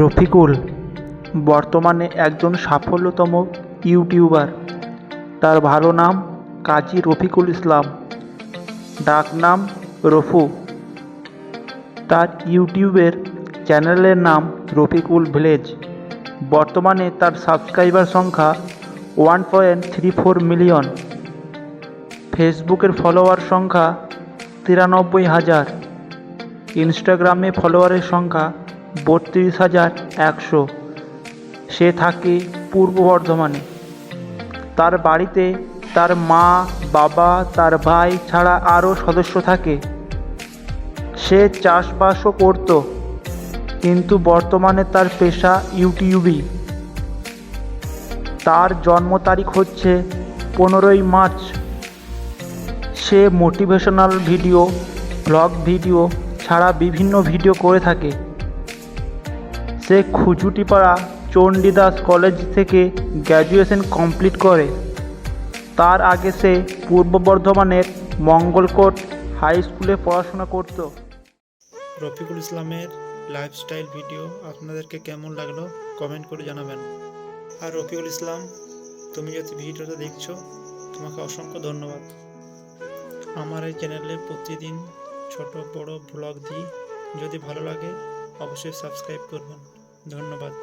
রফিকুল, বর্তমানে একজন সাফল্যতম ইউটিউবার। তার ভালো নাম কাজী রফিকুল ইসলাম ডাকনাম রফু। তার ইউটিউবের চ্যানেলের নাম রফিকুল ভিলেজ। বর্তমানে তার সাবস্ক্রাইবার সংখ্যা one point three four million. ফেসবুকের ফলোয়ার সংখ্যা তিরানব্বই হাজার। ইনস্টাগ্রামে ফলোয়ারের সংখ্যা বত্রিশ হাজার একশো। সে থাকে পূর্ব বর্ধমানে। তার বাড়িতে তার মা, বাবা, তার ভাই ছাড়া আরও সদস্য থাকে। সে চাষবাসও করত, কিন্তু বর্তমানে তার পেশা ইউটিউবই। তার জন্ম তারিখ হচ্ছে পনেরোই মার্চ। সে মোটিভেশনাল ভিডিও, ব্লগ ভিডিও ছাড়া বিভিন্ন ভিডিও করে থাকে। সে খুজুটিপাড়া চণ্ডীদাস কলেজ থেকে গ্র্যাজুয়েশন কমপ্লিট করে, তার আগে সে পূর্ব বর্ধমানের মঙ্গলকোট হাই স্কুলে পড়াশোনা করত। রফিকুল ইসলামের লাইফস্টাইল ভিডিও আপনাদেরকে কেমন লাগল কমেন্ট করে জানাবেন। আর রফিকুল ইসলাম, তুমি যদি ভিডিওটা দেখছ, তোমাকে অসংখ্য ধন্যবাদ। আমার এই চ্যানেলে প্রতিদিন ছোট বড় ব্লগ দিই। যদি ভালো লাগে, অবশ্যই সাবস্ক্রাইব করবেন। ধন্যবাদ।